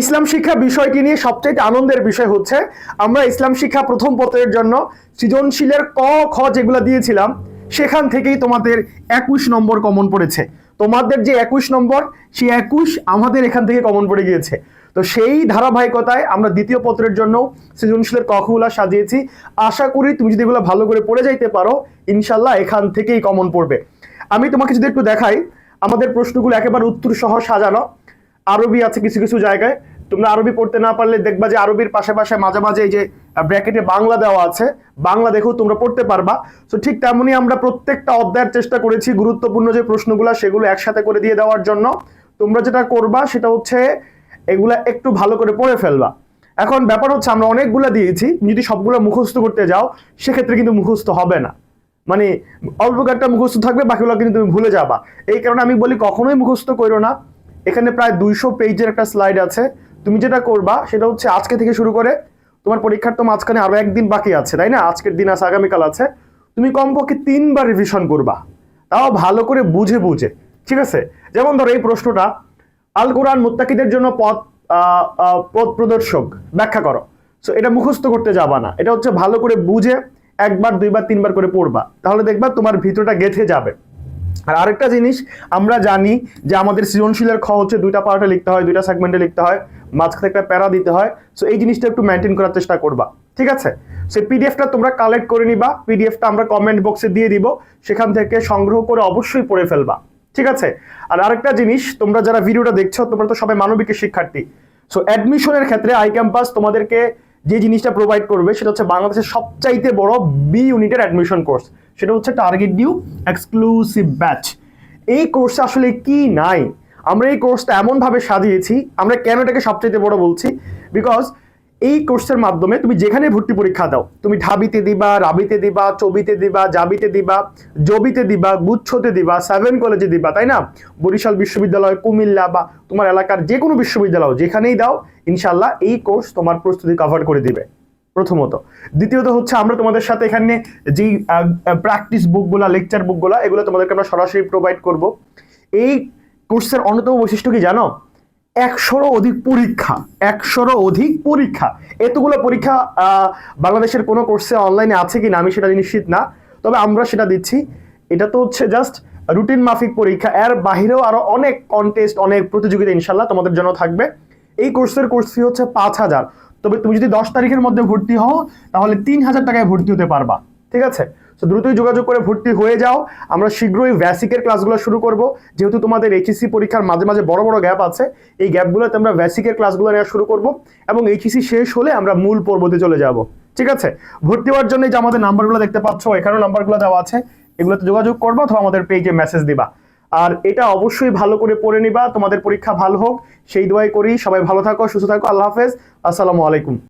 ইসলাম শিক্ষা বিষয়টি নিয়ে সবচেয়ে আনন্দের বিষয় হচ্ছে, আমরা ইসলাম শিক্ষা প্রথম পত্রের জন্য সৃজনশীলের ক, খ যেগুলো দিয়েছিলাম, সেখান থেকেই তোমাদের একুশ নম্বর কমন পড়েছে। তোমাদের যে একুশ নম্বর, সেই একুশ আমাদের এখান থেকে কমন পড়ে গিয়েছে। তো সেই ধারাবাহিকতায় আমরা দ্বিতীয় পত্রের জন্য সৃজনশীলের কখগুলা সাজিয়েছি। আশা করি তুমি যদি এগুলো ভালো করে পড়ে যাইতে পারো, ইনশাল্লাহ এখান থেকেই কমন পড়বে। আমি তোমাকে যদি একটু দেখাই, আমাদের প্রশ্নগুলো একেবারে উত্তর সহ সাজানো। আরবি আছে কিছু কিছু জায়গায়। তোমরা আরবি পড়তে না পারলে দেখবা যে আরবির পাশে পাশে মাঝে মাঝে এই যে ব্র্যাকেটে বাংলা দেওয়া আছে। বাংলা দেখো তোমরা পড়তে পারবা। তো ঠিক তেমনি আমরা প্রত্যেকটা অধ্যায়ের চেষ্টা করেছি গুরুত্বপূর্ণ যে প্রশ্নগুলো, সেগুলো একসাথে করে দিয়ে দেওয়ার জন্য। তোমরা যেটা করবা, সেটা হচ্ছে এগুলা একটু ভালো করে পড়ে ফেলবা। এখন ব্যাপার হচ্ছে, আমরা অনেকগুলো দিয়েছি। যদি সবগুলো মুখস্থ করতে যাও, সেক্ষেত্রে কিন্তু মুখস্থ হবে না। মানে অল্প একটা মুখস্থ থাকবে, বাকিগুলো কিন্তু তুমি ভুলে যাবা। এই কারণে আমি বলি, কখনোই মুখস্থ করো না। এখানে প্রায় দুইশো পেজের একটা স্লাইড আছে। তুমি যেটা করবা, সেটা হচ্ছে আজকে থেকে শুরু করে, তোমার পরীক্ষার তো মাঝখানে আরও একদিন বাকি আছে, তাই না? আজকের দিন আছে, আগামীকাল আছে। তুমি কমপক্ষে তিনবার রিভিশন করবা। তাও ভালো করে বুঝে বুঝে, ঠিক আছে? যেমন ধরো এই প্রশ্নটা, আল কোরআন মুত্তাকিদের জন্য পথ পথ প্রদর্শক, ব্যাখ্যা করো। সো এটা মুখস্থ করতে যাবা না। এটা হচ্ছে ভালো করে বুঝে একবার, দুইবার, তিনবার করে পড়বা। তাহলে দেখবা তোমার ভিতরটা গেঁথে যাবে। আর আরেকটা জিনিস, আমরা জানি যে আমাদের সৃজনশীলের খ হচ্ছে দুইটা পার্টে লিখতে হয়, দুইটা সেগমেন্টে লিখতে হয়, মাঝখানে একটা প্যারা দিতে হয়। সো এই জিনিসটা একটু মেনটেন করার চেষ্টা করবা, ঠিক আছে? সে পিডিএফটা তোমরা কালেক্ট করে নিবা পিডিএফটা আমরা কমেন্ট বক্সে দিয়ে দিব, সেখান থেকে সংগ্রহ করে অবশ্যই পড়ে ফেলবা, ঠিক আছে? আর আরেকটা জিনিস, তোমরা যারা ভিডিওটা দেখছ, তোমরা তো সবাই মানবিকের শিক্ষার্থী। সো অ্যাডমিশনের ক্ষেত্রে আই ক্যাম্পাস তোমাদেরকে যে জিনিসটা প্রোভাইড করবে, সেটা হচ্ছে বাংলাদেশের সবচাইতে বড় বি ইউনিটের অ্যাডমিশন কোর্স সেটা হচ্ছে টার্গেট ডিউ এক্সক্লুসিভ ব্যাচ এই কোর্সে আসলে কি নাই? আমরা এই কোর্সটা এমনভাবে সাজিয়েছি, আমরা কেন এটাকে সবচাইতে বড় বলছি? বিকজ এই কোর্সের মাধ্যমে তুমি যেখানে ভর্তি পরীক্ষা দাও, তুমি ঢাবিতে দিবা, রাবিতে দিবা, চবিতে দিবা, জাবিতে দিবা, জবিতে দিবা, গুচ্ছতে দিবা সেভেন কলেজে দিবা, তাই না? বরিশাল বিশ্ববিদ্যালয়, কুমিল্লা বা তোমার এলাকার যে কোনো বিশ্ববিদ্যালয় যেখানেই দাও ইনশাল্লাহ এই কোর্স তোমার প্রস্তুতি কভার করে দিবে। প্রথমত। দ্বিতীয়ত হচ্ছে আমরা তোমাদের সাথে এখানে যেই প্র্যাকটিস বুকগুলা লেকচার বুকগুলা এগুলো তোমাদেরকে আমরা সরাসরি প্রোভাইড করব। এই কোর্সের অন্যতম বৈশিষ্ট্য কি জানো? একশোরও অধিক পরীক্ষা, একশোরও অধিক পরীক্ষা। এতগুলো পরীক্ষা বাংলাদেশের কোনো কোর্সে অনলাইনে আছে কি না আমি সেটা নিশ্চিত না। তবে আমরা সেটা দিচ্ছি। এটা তো হচ্ছে জাস্ট রুটিন মাফিক পরীক্ষা। এর বাহিরেও আরও অনেক কন্টেস্ট অনেক প্রতিযোগিতা ইনশাল্লাহ তোমাদের জন্য থাকবে। এই কোর্সের কোর্স ফি হচ্ছে পাঁচ হাজার। তবে তুমি যদি দশ তারিখের মধ্যে ভর্তি হও, তাহলে তিন হাজার টাকায় ভর্তি হতে পারবা। ঠিক আছে? তো দ্রুতই যোগাযোগ করে ভর্তি হয়ে যাও। আমরা শীঘ্রই ভ্যাসিকের ক্লাসগুলো শুরু করব। যেহেতু তোমাদের এইচএসসি পরীক্ষার মাঝে মাঝে বড় বড় গ্যাপ আছে, এই গ্যাপগুলোতে আমরা ভ্যাসিকের ক্লাসগুলো নেওয়া শুরু করব এবং এইচএসসি শেষ হলে আমরা মূল পর্বতে চলে যাব। ঠিক আছে? ভর্তি হওয়ার জন্য যে আমাদের নাম্বারগুলো দেখতে পাচ্ছ এখানেও নাম্বারগুলো দেওয়া আছে। এগুলোতে যোগাযোগ করব অথবা আমাদের পেজে মেসেজ দিবা। আর এটা অবশ্যই ভালো করে পড়ে নিবা, তোমাদের পরীক্ষা ভালো হোক। সেই দোয়াই করি, সবাই ভালো থাকো, সুস্থ থাকো, আল্লাহ হাফেজ। আসসালামু আলাইকুম।